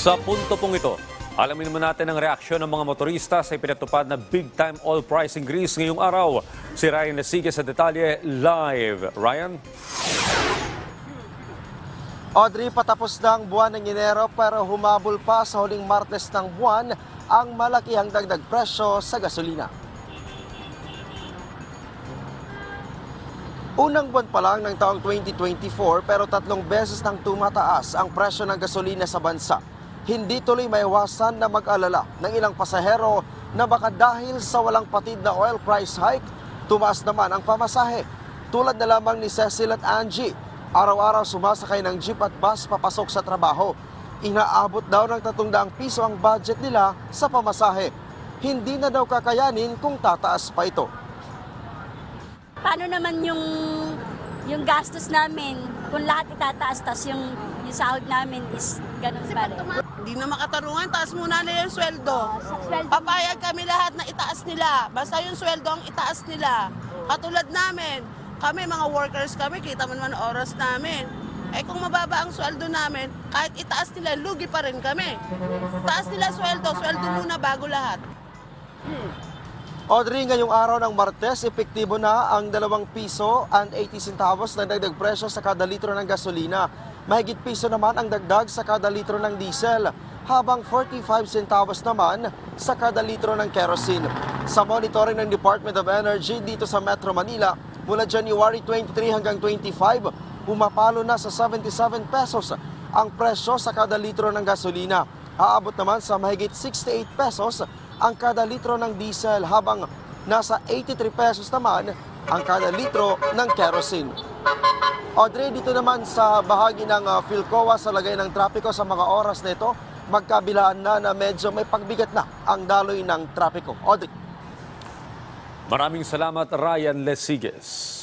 Sa punto pong ito, alamin naman natin ang reaksyon ng mga motorista sa ipinatupad na big-time oil price increase ngayong araw. Si Ryan Nasige sa detalye live. Ryan? Audrey, patapos na ang buwan ng Enero pero humabol pa sa huling Martes ng buwan ang malakihang dagdag presyo sa gasolina. Unang buwan pa lang ng taong 2024 pero tatlong beses nang tumataas ang presyo ng gasolina sa bansa. Hindi tuloy maiwasan na mag-alala ng ilang pasahero na baka dahil sa walang patid na oil price hike, tumaas naman ang pamasahe. Tulad na lamang ni Cecil at Angie, araw-araw sumasakay ng jeep at bus papasok sa trabaho. Inaabot daw ng 300 piso ang budget nila sa pamasahe. Hindi na daw kakayanin kung tataas pa ito. paano naman yung yung gastos namin kung lahat itataas tas yung yung sahod namin is ganun pa rin. Hindi na makatarungan, taas muna nila yung sweldo. Papayag kami lahat na itaas nila. Basta yung sweldo ang itaas nila. Katulad namin, kami mga workers kami, kita mo naman oras namin. Eh kung mababa ang sweldo namin, kahit itaas nila, lugi pa rin kami. Taas nila sweldo, sweldo muna bago lahat. Audrey, ngayong araw ng Martes, epektibo na ang 2 piso and 80 centavos na dagdag presyo sa kada litro ng gasolina. Mahigit piso naman ang dagdag sa kada litro ng diesel, habang 45 centavos naman sa kada litro ng kerosene. Sa monitoring ng Department of Energy dito sa Metro Manila, mula January 23 hanggang 25, pumapalo na sa 77 pesos ang presyo sa kada litro ng gasolina. Aabot naman sa mahigit 68 pesos ang kada litro ng diesel habang nasa 83 pesos naman ang kada litro ng kerosene. Audrey, dito naman sa bahagi ng uh, Philcoa sa lagay ng trapiko sa mga oras na ito, magkabilaan na na medyo may pagbigat na ang daloy ng trapiko. Audrey. Maraming salamat, Ryan Lesiges.